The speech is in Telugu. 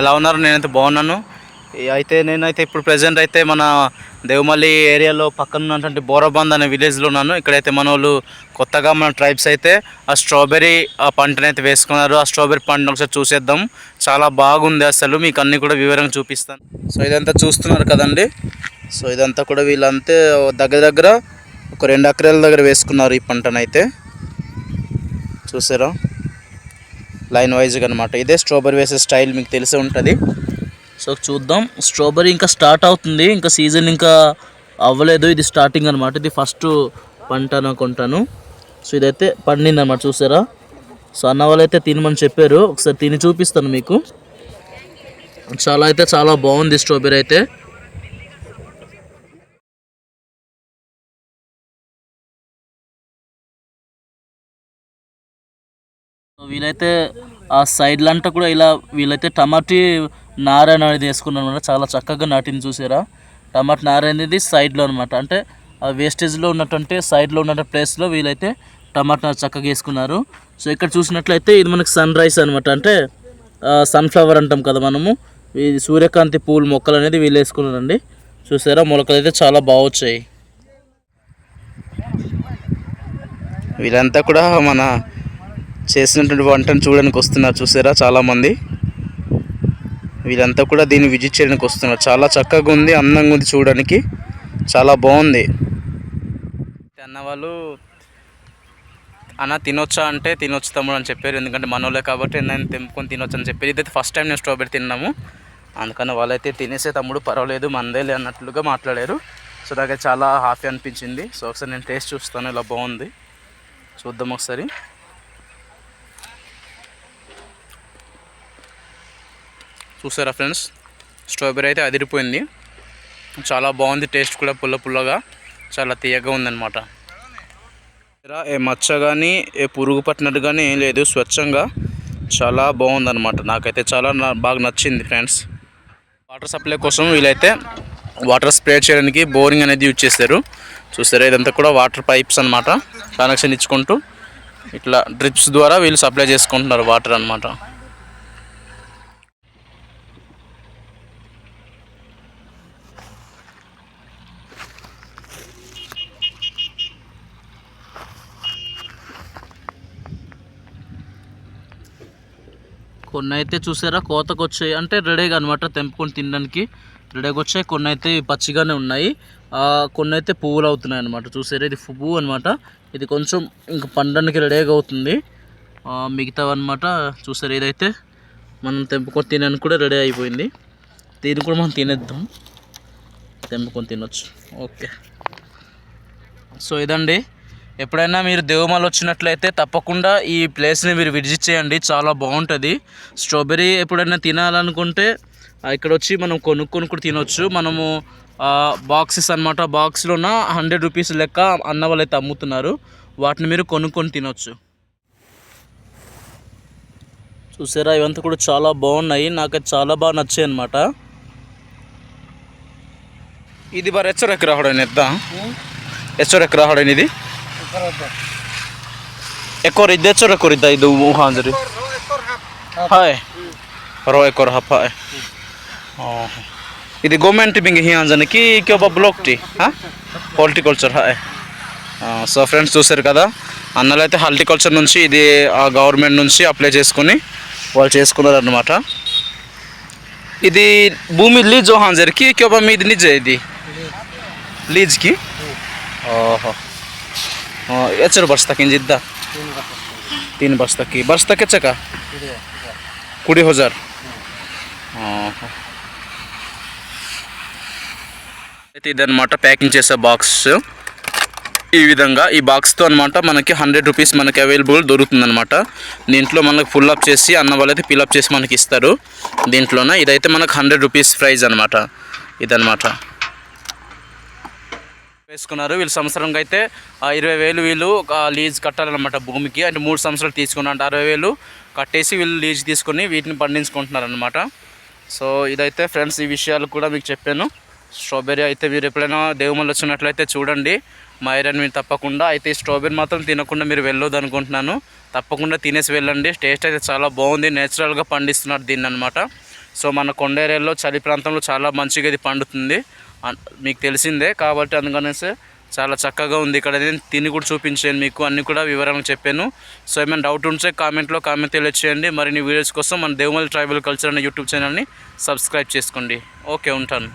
ఎలా ఉన్నారు? నేనైతే బాగున్నాను. అయితే నేనైతే ఇప్పుడు ప్రజెంట్ అయితే మన దేవమల్లి ఏరియాలో పక్కన ఉన్నటువంటి బోరబంద్ అనే విలేజ్లో ఉన్నాను. ఇక్కడైతే మన వాళ్ళు కొత్తగా మన ట్రైబ్స్ అయితే ఆ స్ట్రాబెర్రీ ఆ పంటని అయితే వేసుకున్నారు. ఆ స్ట్రాబెర్రీ పంటను ఒకసారి చూసేద్దాం. చాలా బాగుంది అసలు. మీకు అన్నీ కూడా వివరంగా చూపిస్తాను. సో ఇదంతా చూస్తున్నారు కదండి. సో ఇదంతా కూడా వీళ్ళంతే దగ్గర దగ్గర ఒక రెండు ఎకరాల దగ్గర వేసుకున్నారు ఈ పంటనైతే. చూసారా? లైన్ వైజ్గా అనమాట ఇదే స్ట్రాబెరీ వేసే స్టైల్ మీకు తెలిసే ఉంటుంది. సో చూద్దాం. స్ట్రాబెరీ ఇంకా స్టార్ట్ అవుతుంది. ఇంకా సీజన్ ఇంకా అవ్వలేదు. ఇది స్టార్టింగ్ అనమాట ఇది ఫస్ట్ పంట అనుకుంటాను సో ఇదైతే పండింది అనమాట చూసారా? సో అన్న వాళ్ళు అయితే తినమని చెప్పారు. ఒకసారి తిని చూపిస్తాను మీకు. చాలా అయితే చాలా బాగుంది స్ట్రాబెరీ అయితే. వీలైతే ఆ సైడ్లు కూడా ఇలా వీళ్ళైతే టమాటీ నార అనేది వేసుకున్నాను అనమాట చాలా చక్కగా నాటింది చూసారా? టమాటా నార అనేది సైడ్లో అనమాట అంటే ఆ వేస్టేజ్లో ఉన్నటువంటి సైడ్లో ఉన్న ప్లేస్లో వీలైతే టమాటా నార చక్కగా వేసుకున్నారు. సో ఇక్కడ చూసినట్లయితే ఇది మనకి సన్ రైస్ అనమాట అంటే సన్ఫ్లవర్ అంటాం కదా మనము. ఈ సూర్యకాంతి పూల మొక్కలు అనేది వీళ్ళు వేసుకున్నారండి. చూసారా? మొలకలు అయితే చాలా బాగొచ్చాయి వీళ్ళంతా కూడా మన చేసినటువంటి వంటను చూడడానికి వస్తున్నారు చూసారా చాలామంది? వీళ్ళంతా కూడా దీన్ని విజిట్ చేయడానికి వస్తున్నారు. చాలా చక్కగా ఉంది అందంగా ఉంది చూడడానికి. చాలా బాగుంది. అన్న వాళ్ళు అన్న తినొచ్చా? అంటే తినొచ్చు తమ్ముడు అని చెప్పారు. ఎందుకంటే మనోళ్ళే కాబట్టి నేను తెంపుకొని తినొచ్చు అని చెప్పారు. ఇదైతే ఫస్ట్ టైం నేను స్ట్రాబెరీ తిన్నాము. అందుకని వాళ్ళైతే తినేసే తమ్ముడు పర్వాలేదు మందేలే అన్నట్లుగా మాట్లాడారు. సో నాకైతే చాలా హ్యాపీ అనిపించింది. సో ఒకసారి నేను టేస్ట్ చూస్తాను ఇలా బాగుంది. చూద్దాం ఒకసారి. చూసారా ఫ్రెండ్స్? స్ట్రాబెరీ అయితే అదిరిపోయింది. చాలా బాగుంది టేస్ట్ కూడా పుల్ల పుల్లగా చాలా తీయగా ఉందన్నమాట. ఏ మచ్చ కానీ ఏ పురుగు పట్టినట్టు కానీ ఏం లేదు స్వచ్ఛంగా చాలా బాగుందన్నమాట. నాకైతే చాలా బాగా నచ్చింది ఫ్రెండ్స్. వాటర్ సప్లై కోసం వీలైతే వాటర్ స్ప్రే చేయడానికి బోరింగ్ అనేది యూజ్ చేశారు చూసారా ఇదంతా కూడా వాటర్ పైప్స్ అన్నమాట. కనెక్షన్ ఇచ్చుకుంటూ ఇట్లా డ్రిప్స్ ద్వారా వీళ్ళు సప్లై చేసుకుంటున్నారు వాటర్ అన్నమాట. కొన్ని అయితే చూసారా? కోతకు వచ్చాయి అంటే రెడీగా అనమాట తెంపుకొని తినడానికి. రెడీగా వచ్చాయి. కొన్ని అయితే పచ్చిగానే ఉన్నాయి. కొన్ని అయితే పువ్వులు అవుతున్నాయి అనమాట చూసారా? ఇది పువ్వు అనమాట ఇది కొంచెం ఇంక పండడానికి రెడీగా అవుతుంది. ఆ, మిగతావి అనమాట చూసారా? ఏదైతే మనం తెంపుకొని తినడానికి కూడా రెడీ అయిపోయింది. దీన్ని కూడా మనం తినేద్దాం. తెంపుకొని తినొచ్చు. ఓకే. సో ఇదండి. ఎప్పుడైనా మీరు దేవమాల వచ్చినట్లయితే తప్పకుండా ఈ ప్లేస్ని మీరు విజిట్ చేయండి. చాలా బాగుంటుంది. స్ట్రాబెర్రీ ఎప్పుడైనా తినాలనుకుంటే ఇక్కడ వచ్చి మనం కొనుక్కొని కూడా తినొచ్చు. మనము బాక్సెస్ అనమాట బాక్స్లోన హండ్రెడ్ రూపీస్ లెక్క అన్న వాళ్ళు అయితే అమ్ముతున్నారు వాటిని మీరు కొనుక్కొని తినొచ్చు. చూసారా? ఇవంతా కూడా చాలా బాగున్నాయి. నాకైతే చాలా బాగా నచ్చాయి అనమాట ఇది బాగా ఎచ్చరు ఎక్కడ రావడం ekor ide cora ekor ide ide uhan jadi hai ro ekor hapa oh ide government bingi hian jane ki kyo ba block ti ha horticulture hai so friends చూసారు కదా అన్నలైతే హార్టికల్చర్ నుంచి ఇది గవర్నమెంట్ నుంచి అప్లై చేసుకుని వాళ్ళు చేసుకున్నారనమాట ఇది భూమి లీజ్ జోహాన్జర్కి ఇంకోబా మీది నిజే ఇది లీజ్కి ఓహో ఎచ్చరు బస్తా की जिद्दा तीन बसता की बसता केच का कुडी అయితే ఇదనమాట ప్యాకింగ్ చేసే బాక్స్ ఈ విధంగా ఈ బాక్స్తో అనమాట మనకి హండ్రెడ్ రూపీస్ మనకి అవైలబుల్ దొరుకుతుందనమాట దీంట్లో మనకు ఫుల్ అప్ చేసి అన్న వాళ్ళైతే ఫిల్ అప్ చేసి మనకి ఇస్తారు. దీంట్లోనే ఇదైతే మనకు హండ్రెడ్ రూపీస్ ప్రైజ్ అనమాట ఇదనమాట వేసుకున్నారు. వీళ్ళు సంవత్సరంకి అయితే ఇరవై వేలు వీళ్ళు లీజ్ కట్టాలన్నమాట భూమికి. అంటే మూడు సంవత్సరాలు తీసుకున్న అంటే అరవై వేలు కట్టేసి వీళ్ళు లీజ్ తీసుకొని వీటిని పండించుకుంటున్నారనమాట సో ఇదైతే ఫ్రెండ్స్ ఈ విషయాలు కూడా మీకు చెప్పాను. స్ట్రాబెర్రీ అయితే మీరు ఎప్పుడైనా దేవుమల్లి వచ్చినట్లయితే చూడండి. మా ఏరియాని మీరు తప్పకుండా అయితే ఈ స్ట్రాబెర్రీ మాత్రం తినకుండా మీరు వెళ్ళొద్దు అనుకుంటున్నాను. తప్పకుండా తినేసి వెళ్ళండి. టేస్ట్ అయితే చాలా బాగుంది. నేచురల్గా పండిస్తున్నారు దీన్ని అనమాట సో మన కొండ ఏరియాలో చలి ప్రాంతంలో చాలా మంచిగా ఇది పండుతుంది. మీకు తెలిసిందే కాబట్టి అందుకనేసి చాలా చక్కగా ఉంది ఇక్కడ. నేను తిని కూడా చూపించాను మీకు అన్నీ కూడా వివరంగా చెప్పాను. సో ఏమైనా డౌట్ ఉంటే కామెంట్లో కామెంట్ తెలియచేయండి. మరిన్ని వీడియోస్ కోసం మన దేవమల్లి ట్రైబల్ కల్చర్ అనే యూట్యూబ్ ఛానల్ని సబ్స్క్రైబ్ చేసుకోండి. ఓకే ఉంటాను.